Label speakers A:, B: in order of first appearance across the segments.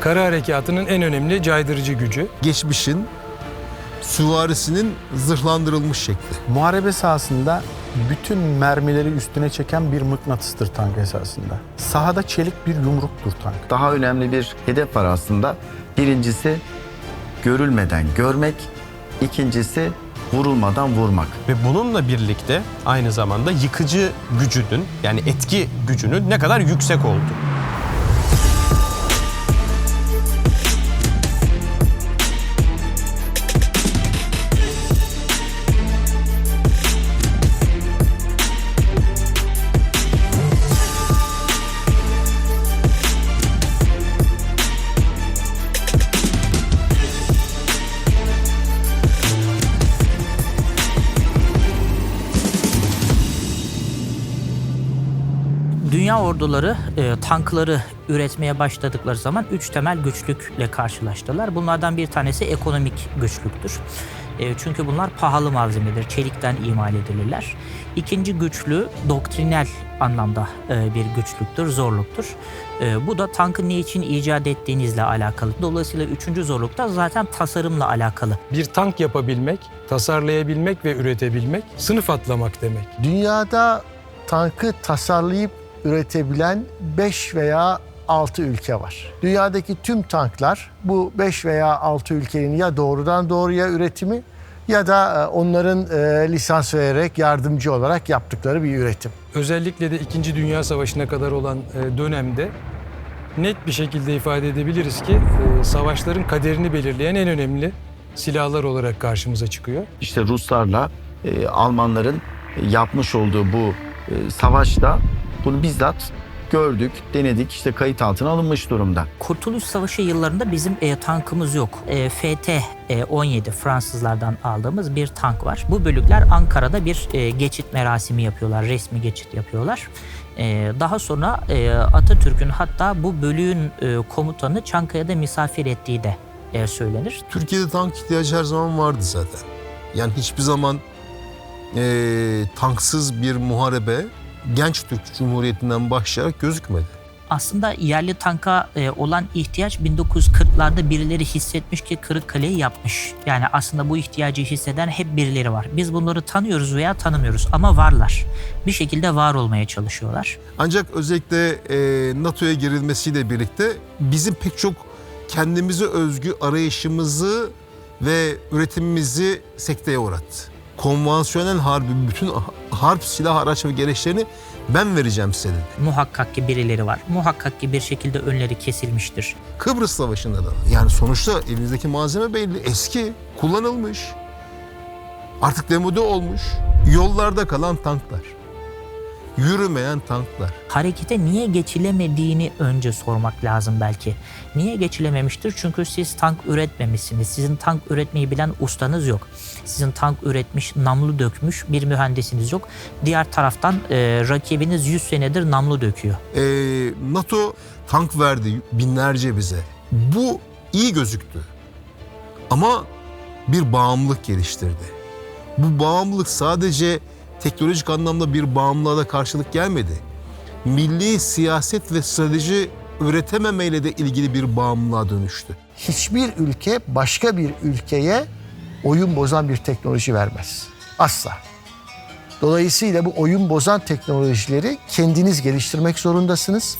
A: Kara harekatının en önemli caydırıcı gücü.
B: Geçmişin süvarisinin zırhlandırılmış şekli.
C: Muharebe sahasında bütün mermileri üstüne çeken bir mıknatıstır tank esasında. Sahada çelik bir yumruktur tank.
D: Daha önemli bir hedef var aslında. Birincisi görülmeden görmek, ikincisi vurulmadan vurmak.
E: Ve bununla birlikte aynı zamanda yıkıcı gücünün yani etki gücünün ne kadar yüksek olduğu.
F: Dünya orduları e, tankları üretmeye başladıkları zaman üç temel güçlükle karşılaştılar. Bunlardan bir tanesi ekonomik güçlüktür. E, çünkü bunlar pahalı malzemedir, çelikten imal edilirler. İkinci güçlü doktrinel anlamda e, bir güçlüktür, zorluktur. E, bu da tankı ne için icat ettiğinizle alakalı. Dolayısıyla üçüncü zorluk da zaten tasarımla alakalı.
A: Bir tank yapabilmek, tasarlayabilmek ve üretebilmek sınıf atlamak demek.
G: Dünyada tankı tasarlayıp üretebilen 5 veya 6 ülke var. Dünyadaki tüm tanklar bu 5 veya 6 ülkenin ya doğrudan doğruya üretimi ya da e, onların e, lisans vererek yardımcı olarak yaptıkları bir üretim.
A: Özellikle de İkinci Dünya Savaşı'na kadar olan e, dönemde net bir şekilde ifade edebiliriz ki savaşların kaderini belirleyen en önemli silahlar olarak karşımıza çıkıyor.
D: İşte Ruslarla Almanların yapmış olduğu bu savaşta bunu bizzat gördük, denedik, işte kayıt altına alınmış durumda.
F: Kurtuluş Savaşı yıllarında bizim e, tankımız yok. E, FT e, 17 Fransızlardan aldığımız bir tank var. Bu bölükler Ankara'da bir e, geçit merasimi yapıyorlar, resmi geçit yapıyorlar. E, daha sonra e, Atatürk'ün hatta bu bölüğün e, komutanı Çankaya'da misafir ettiği de e, söylenir.
B: Türkiye'de tank ihtiyacı her zaman vardı zaten. Yani hiçbir zaman eee, tanksız bir muharebe genç Türk Cumhuriyeti'nden başlayarak gözükmedi.
F: Aslında yerli tanka e, olan ihtiyaç 1940'larda birileri hissetmiş ki Kırıkkale'yi yapmış. Yani aslında bu ihtiyacı hisseden hep birileri var. Biz bunları tanıyoruz veya tanımıyoruz ama varlar. Bir şekilde var olmaya çalışıyorlar.
B: Ancak özellikle eee, NATO'ya girilmesiyle birlikte bizim pek çok kendimize özgü arayışımızı ve üretimimizi sekteye uğrattı. Konvansiyonel harbi bütün harp silah araç ve gereçlerini ben vereceğim size dedi.
F: Muhakkak ki birileri var. Muhakkak ki bir şekilde önleri kesilmiştir.
B: Kıbrıs Savaşı'nda da. Yani sonuçta elinizdeki malzeme belli. Eski, kullanılmış. Artık demode olmuş. Yollarda kalan tanklar. Yürümeyen tanklar.
F: Harekete niye geçilemediğini önce sormak lazım belki. Niye geçilememiştir? Çünkü siz tank üretmemişsiniz. Sizin tank üretmeyi bilen ustanız yok. Sizin tank üretmiş, namlu dökmüş bir mühendisiniz yok. Diğer taraftan e, rakibiniz 100 senedir namlu döküyor.
B: Ee, NATO tank verdi binlerce bize. Bu iyi gözüktü. Ama bir bağımlılık geliştirdi. Bu bağımlılık sadece teknolojik anlamda bir bağımlılığa da karşılık gelmedi. Milli siyaset ve strateji üretememeyle de ilgili bir bağımlılığa dönüştü.
G: Hiçbir ülke başka bir ülkeye oyun bozan bir teknoloji vermez. Asla. Dolayısıyla bu oyun bozan teknolojileri kendiniz geliştirmek zorundasınız.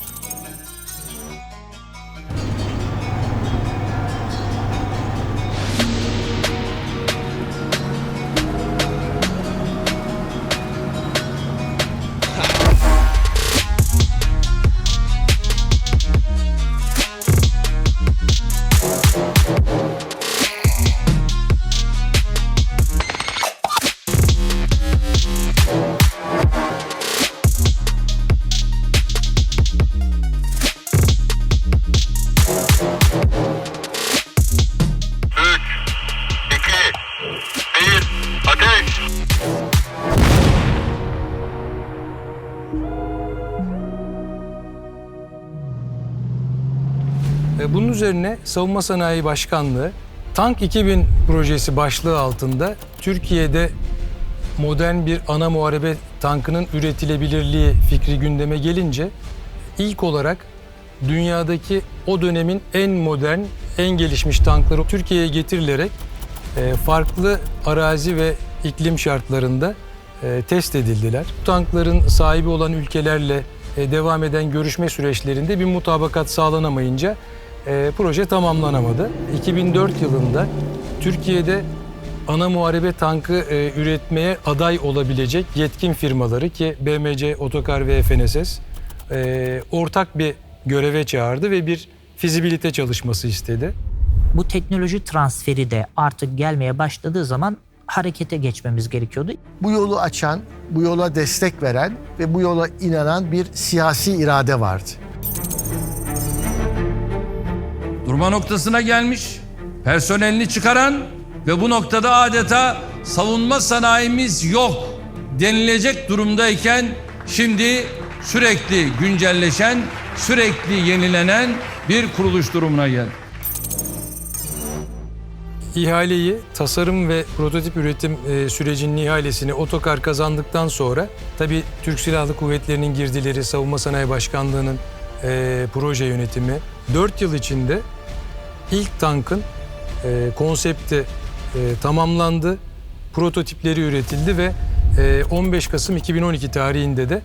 A: Üzerine Savunma Sanayi Başkanlığı Tank 2000 projesi başlığı altında Türkiye'de modern bir ana muharebe tankının üretilebilirliği fikri gündeme gelince ilk olarak dünyadaki o dönemin en modern, en gelişmiş tankları Türkiye'ye getirilerek e, farklı arazi ve iklim şartlarında e, test edildiler. Bu tankların sahibi olan ülkelerle e, devam eden görüşme süreçlerinde bir mutabakat sağlanamayınca e, proje tamamlanamadı. 2004 yılında Türkiye'de ana muharebe tankı e, üretmeye aday olabilecek yetkin firmaları ki BMC, Otokar ve FNSS e, ortak bir göreve çağırdı ve bir fizibilite çalışması istedi.
F: Bu teknoloji transferi de artık gelmeye başladığı zaman harekete geçmemiz gerekiyordu.
G: Bu yolu açan, bu yola destek veren ve bu yola inanan bir siyasi irade vardı.
H: Durma noktasına gelmiş, personelini çıkaran ve bu noktada adeta savunma sanayimiz yok denilecek durumdayken şimdi sürekli güncelleşen, sürekli yenilenen bir kuruluş durumuna geldi.
A: İhaleyi, tasarım ve prototip üretim e, sürecinin ihalesini Otokar kazandıktan sonra tabii Türk Silahlı Kuvvetleri'nin girdileri, Savunma Sanayi Başkanlığı'nın e, proje yönetimi 4 yıl içinde ilk tankın e, konsepti e, tamamlandı, prototipleri üretildi ve e, 15 Kasım 2012 tarihinde de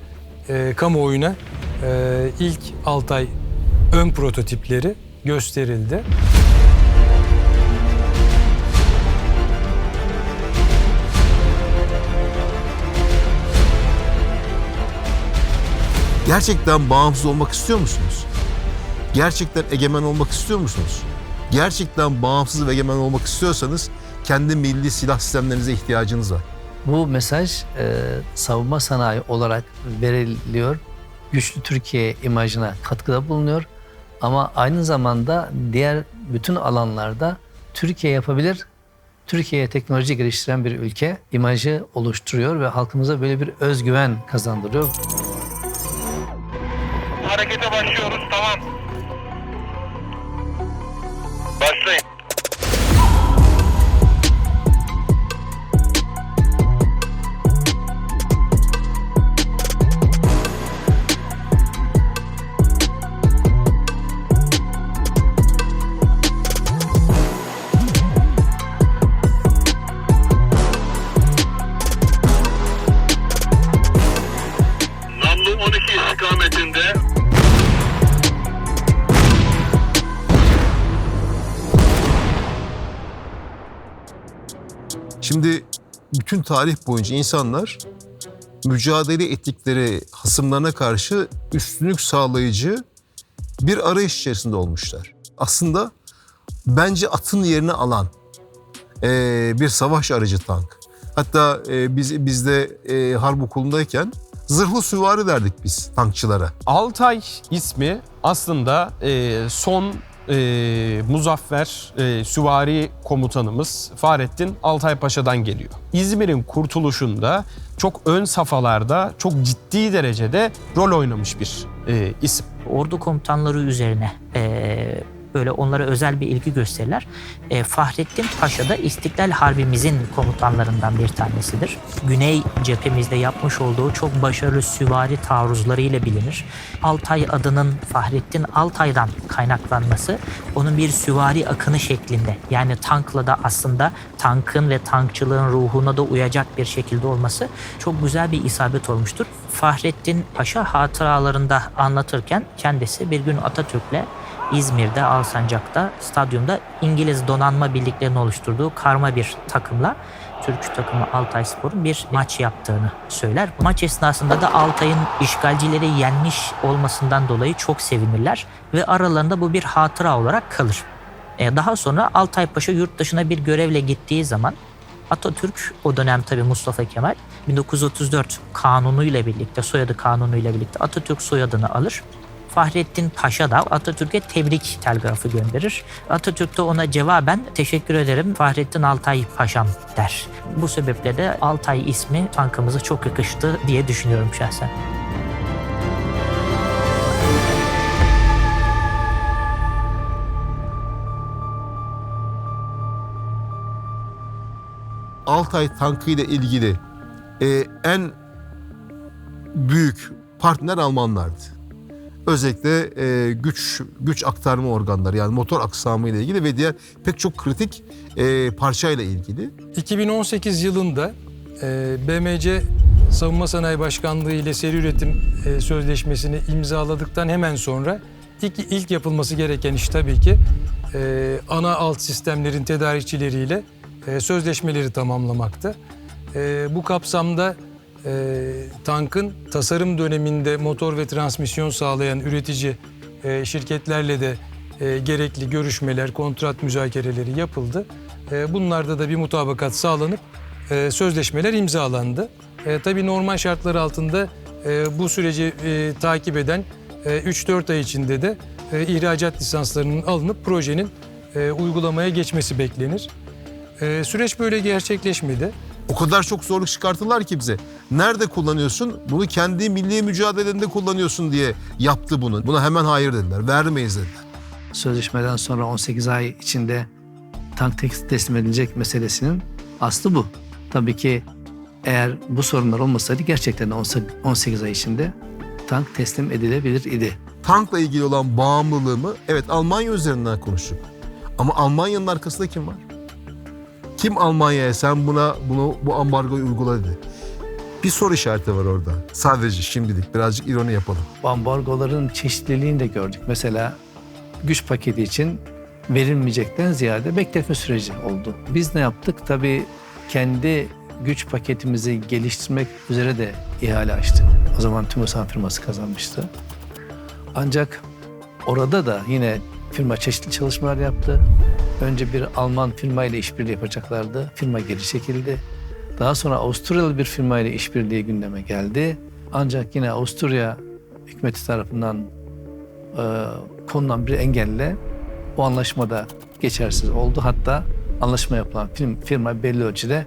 A: e, kamuoyuna e, ilk Altay ön prototipleri gösterildi.
B: Gerçekten bağımsız olmak istiyor musunuz? Gerçekten egemen olmak istiyor musunuz? Gerçekten bağımsız ve egemen olmak istiyorsanız kendi milli silah sistemlerinize ihtiyacınız var.
I: Bu mesaj e, savunma sanayi olarak veriliyor. Güçlü Türkiye imajına katkıda bulunuyor. Ama aynı zamanda diğer bütün alanlarda Türkiye yapabilir, Türkiye'ye teknoloji geliştiren bir ülke imajı oluşturuyor ve halkımıza böyle bir özgüven kazandırıyor.
J: Harekete başlıyoruz tamam.
B: Bütün tarih boyunca insanlar mücadele ettikleri hasımlarına karşı üstünlük sağlayıcı bir arayış içerisinde olmuşlar. Aslında bence atın yerini alan eee, bir savaş aracı tank. Hatta eee, biz bizde eee, harp okulundayken zırhlı süvari derdik biz tankçılara.
E: Altay ismi aslında e, son e, muzaffer e, süvari komutanımız Fahrettin Altay Paşa'dan geliyor. İzmir'in kurtuluşunda çok ön safhalarda çok ciddi derecede rol oynamış bir e, isim.
F: ordu komutanları üzerine eee, böyle onlara özel bir ilgi gösterirler. Eee, Fahrettin Paşa da İstiklal Harbimizin komutanlarından bir tanesidir. Güney cephemizde yapmış olduğu çok başarılı süvari taarruzlarıyla bilinir. Altay adının Fahrettin Altay'dan kaynaklanması onun bir süvari akını şeklinde yani tankla da aslında tankın ve tankçılığın ruhuna da uyacak bir şekilde olması çok güzel bir isabet olmuştur. Fahrettin Paşa hatıralarında anlatırken kendisi bir gün Atatürk'le İzmir'de Alsancak'ta stadyumda İngiliz donanma birliklerinin oluşturduğu karma bir takımla Türk takımı Altay Spor'un bir maç yaptığını söyler. Maç esnasında da Altay'ın işgalcileri yenmiş olmasından dolayı çok sevinirler ve aralarında bu bir hatıra olarak kalır. E, Daha sonra Altay Paşa yurt dışına bir görevle gittiği zaman Atatürk o dönem tabii Mustafa Kemal 1934 kanunuyla birlikte soyadı kanunuyla birlikte Atatürk soyadını alır. Fahrettin Paşa da Atatürk'e tebrik telgrafı gönderir. Atatürk de ona cevaben teşekkür ederim Fahrettin Altay Paşam der. Bu sebeple de Altay ismi tankımıza çok yakıştı diye düşünüyorum şahsen.
B: Altay tankı ile ilgili e, en büyük partner Almanlardı. Özellikle e, güç güç aktarma organları yani motor aksamı ile ilgili ve diğer pek çok kritik e, parçayla ilgili.
A: 2018 yılında e, BMC Savunma Sanayi Başkanlığı ile seri üretim e, sözleşmesini imzaladıktan hemen sonra ilk, ilk yapılması gereken iş tabii ki e, ana alt sistemlerin tedarikçileriyle e, sözleşmeleri tamamlamaktı. E, bu kapsamda e, tankın tasarım döneminde motor ve transmisyon sağlayan üretici e, şirketlerle de e, gerekli görüşmeler, kontrat müzakereleri yapıldı. E, bunlarda da bir mutabakat sağlanıp e, sözleşmeler imzalandı. E, tabii normal şartlar altında e, bu süreci e, takip eden e, 3-4 ay içinde de e, ihracat lisanslarının alınıp projenin e, uygulamaya geçmesi beklenir. E, süreç böyle gerçekleşmedi.
B: O kadar çok zorluk çıkarttılar ki bize. Nerede kullanıyorsun? Bunu kendi milli mücadelende kullanıyorsun diye yaptı bunu. Buna hemen hayır dediler. Vermeyiz dediler.
I: Sözleşmeden sonra 18 ay içinde tank tes- teslim edilecek meselesinin aslı bu. Tabii ki eğer bu sorunlar olmasaydı gerçekten de 18 ay içinde tank teslim edilebilir idi.
B: Tankla ilgili olan bağımlılığımı evet Almanya üzerinden konuştuk. Ama Almanya'nın arkasında kim var? Kim Almanya'ya sen buna bunu bu ambargoyu uygula dedi. Bir soru işareti var orada. Sadece şimdilik birazcık ironi yapalım.
I: Ambargoların çeşitliliğini de gördük. Mesela güç paketi için verilmeyecekten ziyade bekletme süreci oldu. Biz ne yaptık? Tabii kendi güç paketimizi geliştirmek üzere de ihale açtık. O zaman TÜMOSAN firması kazanmıştı. Ancak orada da yine firma çeşitli çalışmalar yaptı. Önce bir Alman firma ile işbirliği yapacaklardı. Firma geri çekildi. Daha sonra Avusturyalı bir firma ile işbirliği gündeme geldi. Ancak yine Avusturya hükümeti tarafından e, konulan bir engelle o anlaşmada geçersiz oldu. Hatta anlaşma yapılan firma, belli ölçüde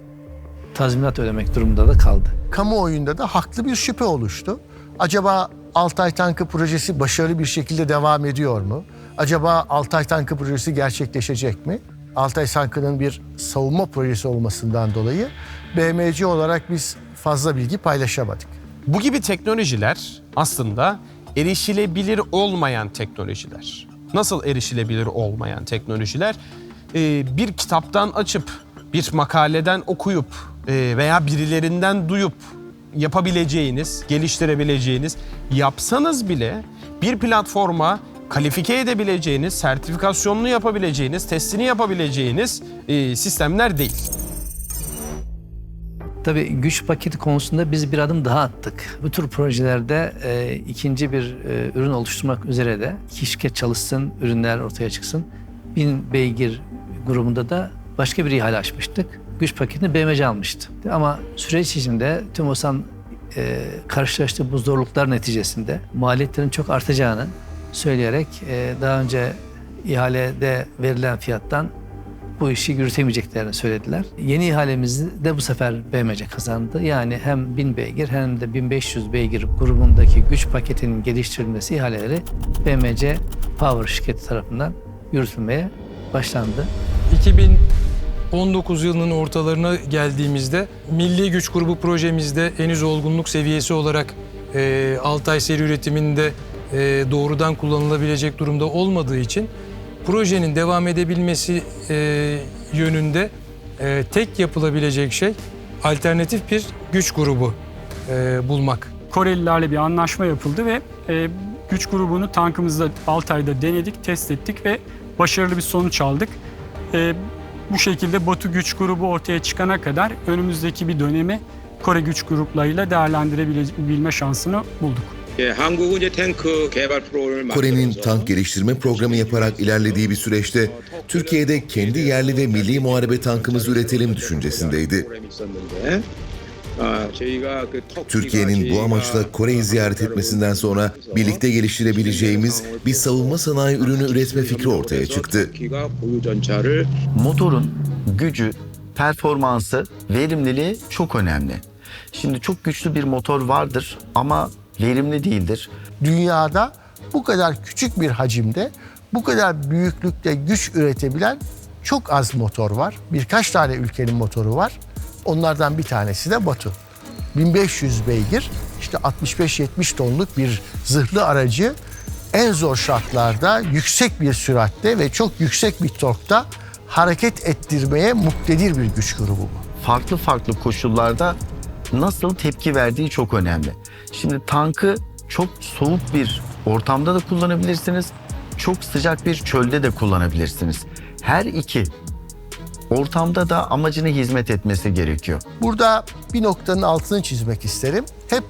I: tazminat ödemek durumunda da kaldı.
G: Kamuoyunda da haklı bir şüphe oluştu. Acaba Altay Tankı projesi başarılı bir şekilde devam ediyor mu? Acaba Altay Tankı projesi gerçekleşecek mi? Altay Tankı'nın bir savunma projesi olmasından dolayı BMC olarak biz fazla bilgi paylaşamadık.
E: Bu gibi teknolojiler aslında erişilebilir olmayan teknolojiler. Nasıl erişilebilir olmayan teknolojiler? Ee, bir kitaptan açıp, bir makaleden okuyup e, veya birilerinden duyup yapabileceğiniz, geliştirebileceğiniz, yapsanız bile bir platforma kalifiye edebileceğiniz, sertifikasyonunu yapabileceğiniz, testini yapabileceğiniz e, sistemler değil.
I: Tabii güç paketi konusunda biz bir adım daha attık. Bu tür projelerde e, ikinci bir e, ürün oluşturmak üzere de iki şirket çalışsın, ürünler ortaya çıksın. Bin beygir grubunda da başka bir ihale açmıştık. Güç paketini BMC almıştı. Ama süreç içinde TÜMOSAN e, karşılaştığı bu zorluklar neticesinde maliyetlerin çok artacağını söyleyerek e, daha önce ihalede verilen fiyattan bu işi yürütemeyeceklerini söylediler. Yeni ihalemizi de bu sefer BMC kazandı. Yani hem 1000 beygir hem de 1500 beygir grubundaki güç paketinin geliştirilmesi ihaleleri BMC Power şirketi tarafından yürütülmeye başlandı.
A: 2019 yılının ortalarına geldiğimizde Milli Güç Grubu projemizde henüz olgunluk seviyesi olarak e, Altay seri üretiminde e, doğrudan kullanılabilecek durumda olmadığı için projenin devam edebilmesi e, yönünde e, tek yapılabilecek şey alternatif bir güç grubu e, bulmak.
K: Korelilerle bir anlaşma yapıldı ve e, güç grubunu tankımızda Altay'da denedik, test ettik ve başarılı bir sonuç aldık. E, bu şekilde Batu güç grubu ortaya çıkana kadar önümüzdeki bir dönemi Kore güç gruplarıyla değerlendirebilme şansını bulduk.
L: Kore'nin tank geliştirme programı yaparak ilerlediği bir süreçte Türkiye'de kendi yerli ve milli muharebe tankımızı üretelim düşüncesindeydi. Türkiye'nin bu amaçla Kore'yi ziyaret etmesinden sonra birlikte geliştirebileceğimiz bir savunma sanayi ürünü üretme fikri ortaya çıktı.
D: Motorun gücü, performansı, verimliliği çok önemli. Şimdi çok güçlü bir motor vardır ama verimli değildir.
G: Dünyada bu kadar küçük bir hacimde, bu kadar büyüklükte güç üretebilen çok az motor var. Birkaç tane ülkenin motoru var. Onlardan bir tanesi de Batu. 1500 beygir, işte 65-70 tonluk bir zırhlı aracı en zor şartlarda yüksek bir süratte ve çok yüksek bir torkta hareket ettirmeye muktedir bir güç grubu bu.
D: farklı farklı koşullarda nasıl tepki verdiği çok önemli. Şimdi tankı çok soğuk bir ortamda da kullanabilirsiniz. Çok sıcak bir çölde de kullanabilirsiniz. Her iki ortamda da amacına hizmet etmesi gerekiyor.
G: Burada bir noktanın altını çizmek isterim. Hep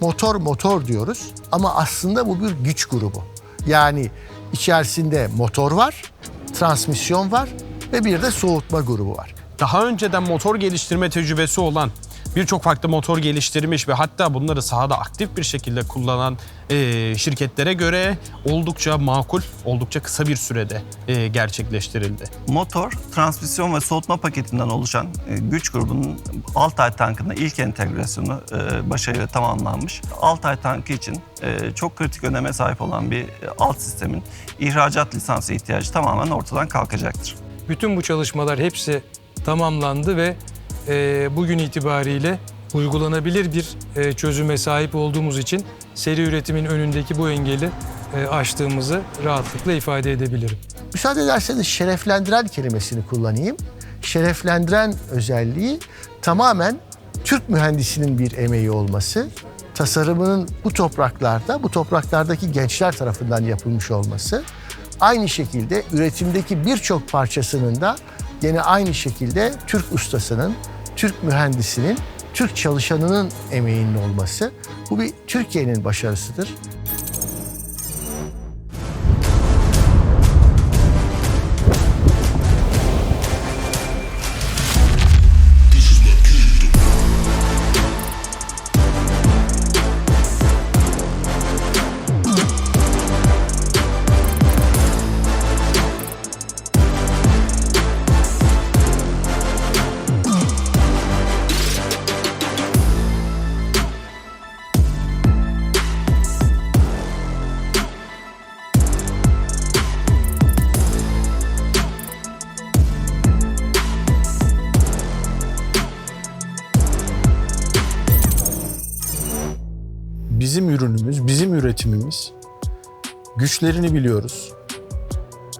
G: motor motor diyoruz ama aslında bu bir güç grubu. Yani içerisinde motor var, transmisyon var ve bir de soğutma grubu var.
E: Daha önceden motor geliştirme tecrübesi olan birçok farklı motor geliştirmiş ve hatta bunları sahada aktif bir şekilde kullanan e, şirketlere göre oldukça makul, oldukça kısa bir sürede e, gerçekleştirildi.
M: Motor, transmisyon ve soğutma paketinden oluşan e, güç grubunun Altay tankında ilk entegrasyonu e, başarıyla tamamlanmış. Altay tankı için e, çok kritik öneme sahip olan bir e, alt sistemin ihracat lisansı ihtiyacı tamamen ortadan kalkacaktır.
A: Bütün bu çalışmalar hepsi tamamlandı ve e, bugün itibariyle uygulanabilir bir e, çözüme sahip olduğumuz için seri üretimin önündeki bu engeli e, aştığımızı rahatlıkla ifade edebilirim.
G: Müsaade ederseniz şereflendiren kelimesini kullanayım. Şereflendiren özelliği tamamen Türk mühendisinin bir emeği olması, tasarımının bu topraklarda, bu topraklardaki gençler tarafından yapılmış olması, aynı şekilde üretimdeki birçok parçasının da yine aynı şekilde Türk ustasının, Türk mühendisinin, Türk çalışanının emeğinin olması. Bu bir Türkiye'nin başarısıdır.
C: Güçlerini biliyoruz.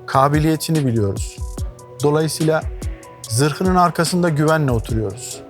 C: Kabiliyetini biliyoruz. Dolayısıyla zırhının arkasında güvenle oturuyoruz.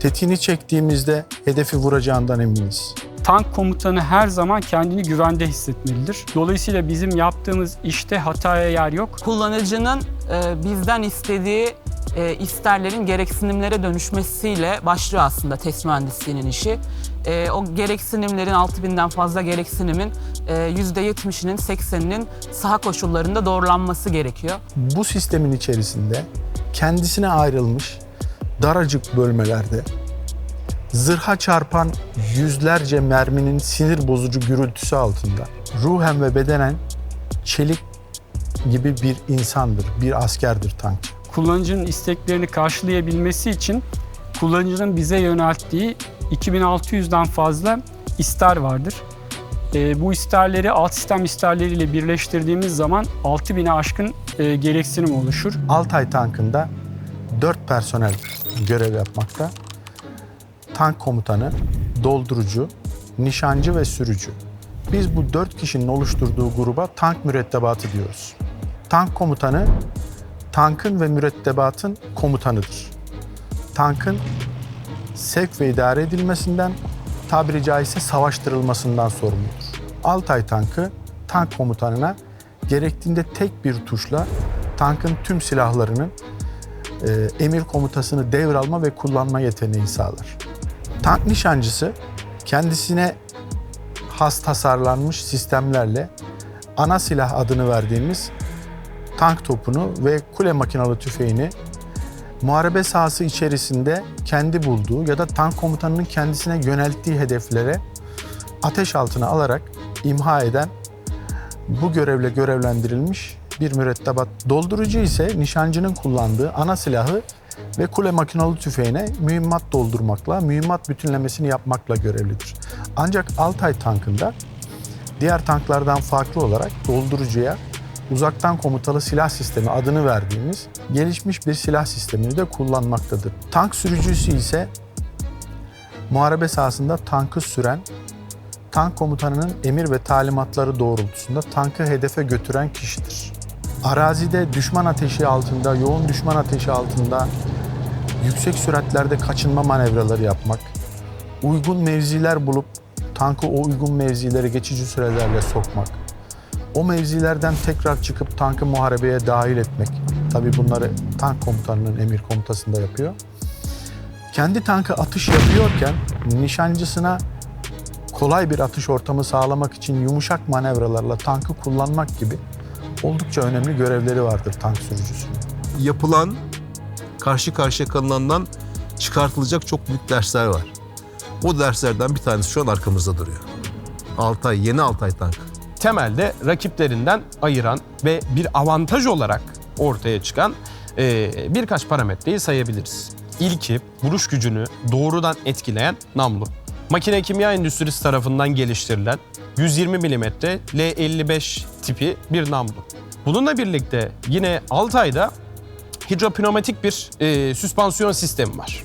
C: Tetiğini çektiğimizde hedefi vuracağından eminiz.
K: Tank komutanı her zaman kendini güvende hissetmelidir. Dolayısıyla bizim yaptığımız işte hataya yer yok.
N: kullanıcının e, bizden istediği e, isterlerin gereksinimlere dönüşmesiyle başlıyor aslında test mühendisliğinin işi. E, o gereksinimlerin 6000'den fazla gereksinimin e, %70'inin 80'inin saha koşullarında doğrulanması gerekiyor.
C: Bu sistemin içerisinde kendisine ayrılmış daracık bölmelerde zırha çarpan yüzlerce merminin sinir bozucu gürültüsü altında ruhen ve bedenen çelik gibi bir insandır, bir askerdir tank.
K: Kullanıcının isteklerini karşılayabilmesi için kullanıcının bize yönelttiği 2600'den fazla ister vardır. E, bu isterleri alt sistem isterleriyle birleştirdiğimiz zaman 6000'e aşkın e, gereksinim oluşur.
C: Altay tankında 4 personel görev yapmakta. Tank komutanı, doldurucu, nişancı ve sürücü. Biz bu 4 kişinin oluşturduğu gruba tank mürettebatı diyoruz. Tank komutanı, tankın ve mürettebatın komutanıdır. Tankın sevk ve idare edilmesinden, tabiri caizse savaştırılmasından sorumludur. Altay tankı, tank komutanına gerektiğinde tek bir tuşla tankın tüm silahlarının e, emir komutasını devralma ve kullanma yeteneği sağlar. Tank nişancısı kendisine has tasarlanmış sistemlerle ana silah adını verdiğimiz tank topunu ve kule makinalı tüfeğini muharebe sahası içerisinde kendi bulduğu ya da tank komutanının kendisine yönelttiği hedeflere ateş altına alarak imha eden bu görevle görevlendirilmiş bir mürettebat. Doldurucu ise nişancının kullandığı ana silahı ve kule makinalı tüfeğine mühimmat doldurmakla, mühimmat bütünlemesini yapmakla görevlidir. Ancak Altay tankında diğer tanklardan farklı olarak doldurucuya uzaktan komutalı silah sistemi adını verdiğimiz gelişmiş bir silah sistemini de kullanmaktadır. Tank sürücüsü ise muharebe sahasında tankı süren, tank komutanının emir ve talimatları doğrultusunda tankı hedefe götüren kişidir. Arazide düşman ateşi altında, yoğun düşman ateşi altında yüksek süratlerde kaçınma manevraları yapmak, uygun mevziler bulup tankı o uygun mevzilere geçici sürelerle sokmak, o mevzilerden tekrar çıkıp tankı muharebeye dahil etmek. Tabii bunları tank komutanının emir komutasında yapıyor. Kendi tankı atış yapıyorken nişancısına kolay bir atış ortamı sağlamak için yumuşak manevralarla tankı kullanmak gibi oldukça önemli görevleri vardır tank sürücüsünün.
B: Yapılan, karşı karşıya kalınan çıkartılacak çok büyük dersler var. O derslerden bir tanesi şu an arkamızda duruyor. Altay, yeni Altay tankı.
E: Temelde rakiplerinden ayıran ve bir avantaj olarak ortaya çıkan e, birkaç parametreyi sayabiliriz. İlki vuruş gücünü doğrudan etkileyen namlu. Makine kimya endüstrisi tarafından geliştirilen 120 mm L55 tipi bir namlu. Bununla birlikte yine Altay'da hidropneumatik bir e, süspansiyon sistemi var.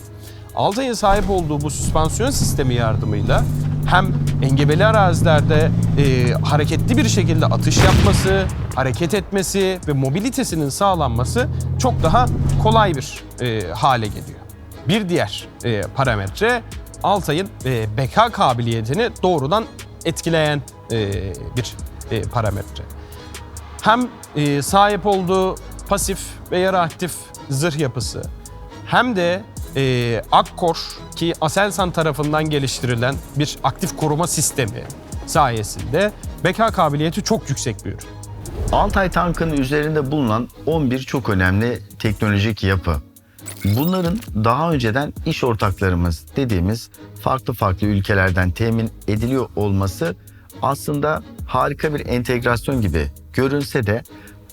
E: Altay'ın sahip olduğu bu süspansiyon sistemi yardımıyla hem engebeli arazilerde e, hareketli bir şekilde atış yapması, hareket etmesi ve mobilitesinin sağlanması çok daha kolay bir e, hale geliyor. Bir diğer e, parametre Altay'ın e, beka kabiliyetini doğrudan etkileyen e, bir e, parametre hem e, sahip olduğu pasif ve yarı aktif zırh yapısı hem de e, Akkor ki Aselsan tarafından geliştirilen bir aktif koruma sistemi sayesinde beka kabiliyeti çok yüksek bir ürün.
D: Altay tankının üzerinde bulunan 11 çok önemli teknolojik yapı. Bunların daha önceden iş ortaklarımız dediğimiz farklı farklı ülkelerden temin ediliyor olması aslında harika bir entegrasyon gibi görünse de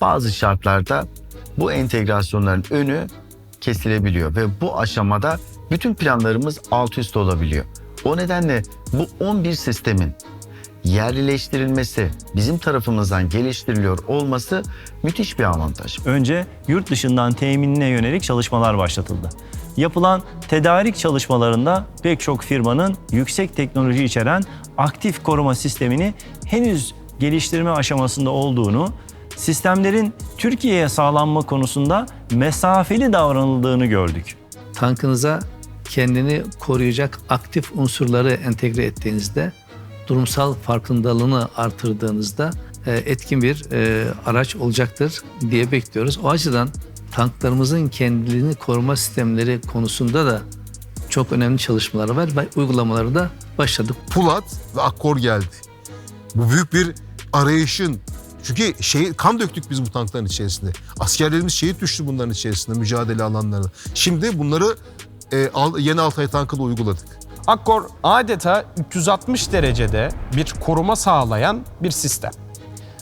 D: bazı şartlarda bu entegrasyonların önü kesilebiliyor ve bu aşamada bütün planlarımız alt üst olabiliyor. O nedenle bu 11 sistemin yerlileştirilmesi, bizim tarafımızdan geliştiriliyor olması müthiş bir avantaj.
O: Önce yurt dışından teminine yönelik çalışmalar başlatıldı. Yapılan tedarik çalışmalarında pek çok firmanın yüksek teknoloji içeren aktif koruma sistemini henüz geliştirme aşamasında olduğunu, sistemlerin Türkiye'ye sağlanma konusunda mesafeli davranıldığını gördük.
I: Tankınıza kendini koruyacak aktif unsurları entegre ettiğinizde, durumsal farkındalığını artırdığınızda e, etkin bir e, araç olacaktır diye bekliyoruz. O açıdan tanklarımızın kendini koruma sistemleri konusunda da çok önemli çalışmalar var ve uygulamaları da başladık.
B: Pulat ve Akkor geldi. Bu büyük bir arayışın çünkü şey, kan döktük biz bu tankların içerisinde. Askerlerimiz şehit düştü bunların içerisinde mücadele alanlarında. Şimdi bunları e, al- yeni Altay tankıyla uyguladık.
E: Akkor adeta 360 derecede bir koruma sağlayan bir sistem.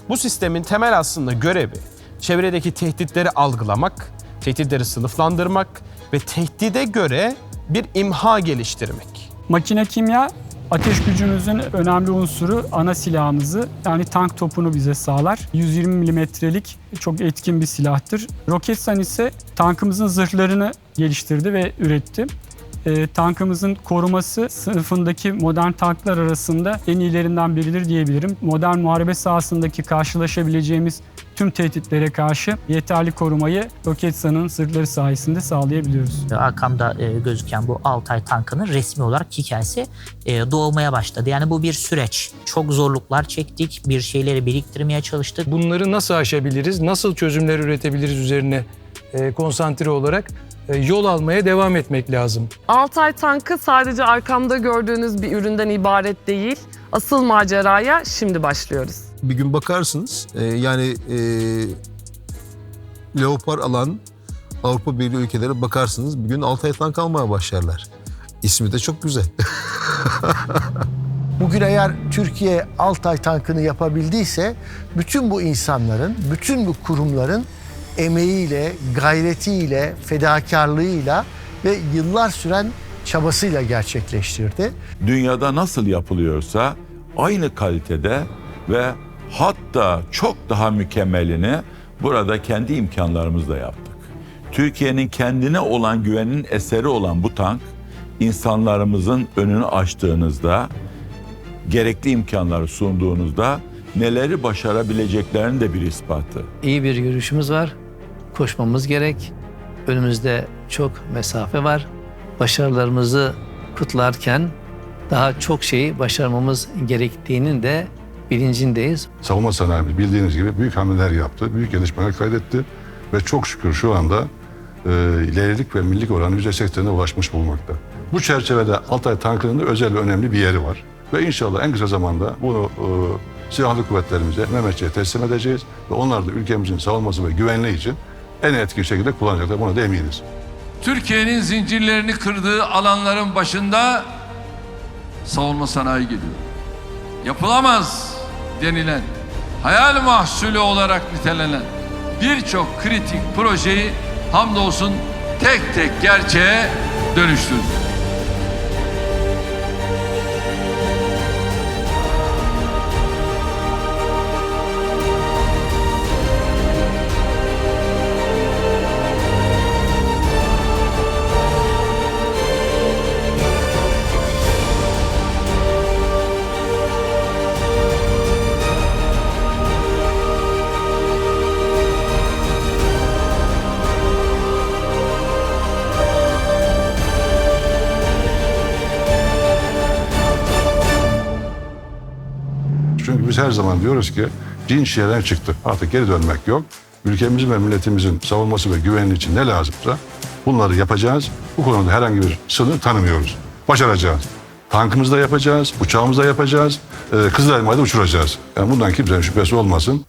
E: Bu sistemin temel aslında görevi çevredeki tehditleri algılamak, tehditleri sınıflandırmak ve tehdide göre bir imha geliştirmek.
K: Makine kimya ateş gücümüzün önemli unsuru ana silahımızı yani tank topunu bize sağlar. 120 milimetrelik çok etkin bir silahtır. Roketsan ise tankımızın zırhlarını geliştirdi ve üretti. Ee, tankımızın koruması sınıfındaki modern tanklar arasında en iyilerinden biridir diyebilirim. Modern muharebe sahasındaki karşılaşabileceğimiz tüm tehditlere karşı yeterli korumayı Roketsan'ın zırhları sayesinde sağlayabiliyoruz.
F: Arkamda e, gözüken bu Altay tankının resmi olarak hikayesi e, doğmaya başladı. Yani bu bir süreç. Çok zorluklar çektik, bir şeyleri biriktirmeye çalıştık.
A: Bunları nasıl aşabiliriz, nasıl çözümler üretebiliriz üzerine e, konsantre olarak e, yol almaya devam etmek lazım.
P: Altay tankı sadece arkamda gördüğünüz bir üründen ibaret değil. Asıl maceraya şimdi başlıyoruz.
B: Bir gün bakarsınız e, yani e, Leopar alan Avrupa Birliği ülkelere bakarsınız bir gün Altay tank almaya başlarlar. İsmi de çok güzel.
G: Bugün eğer Türkiye Altay tankını yapabildiyse bütün bu insanların, bütün bu kurumların emeğiyle, gayretiyle, fedakarlığıyla ve yıllar süren çabasıyla gerçekleştirdi.
Q: Dünyada nasıl yapılıyorsa aynı kalitede ve hatta çok daha mükemmelini burada kendi imkanlarımızla yaptık. Türkiye'nin kendine olan güveninin eseri olan bu tank insanlarımızın önünü açtığınızda gerekli imkanları sunduğunuzda neleri başarabileceklerinin de bir ispatı.
I: İyi bir yürüyüşümüz var. Koşmamız gerek. Önümüzde çok mesafe var. Başarılarımızı kutlarken daha çok şeyi başarmamız gerektiğinin de bilincindeyiz.
R: Savunma sanayimiz bildiğiniz gibi büyük hamleler yaptı, büyük gelişmeler kaydetti ve çok şükür şu anda e, ilerilik ve millilik oranı %80'e ulaşmış bulunmakta. Bu çerçevede Altay tankının da özel ve önemli bir yeri var. Ve inşallah en kısa zamanda bunu e, silahlı kuvvetlerimize, Mehmetçi'ye teslim edeceğiz ve onlar da ülkemizin savunması ve güvenliği için en etkili şekilde kullanacaklar. Buna da eminiz.
H: Türkiye'nin zincirlerini kırdığı alanların başında savunma sanayi geliyor. Yapılamaz denilen, hayal mahsulü olarak nitelenen birçok kritik projeyi hamdolsun tek tek gerçeğe dönüştürdü.
R: Her zaman diyoruz ki cin şişeden çıktı. Artık geri dönmek yok. Ülkemizin ve milletimizin savunması ve güvenliği için ne lazımsa bunları yapacağız. Bu konuda herhangi bir sınır tanımıyoruz. Başaracağız. Tankımızı da yapacağız, uçağımızı da yapacağız, e, Kızılelma'yı da uçuracağız. Yani bundan kimsenin şüphesi olmasın.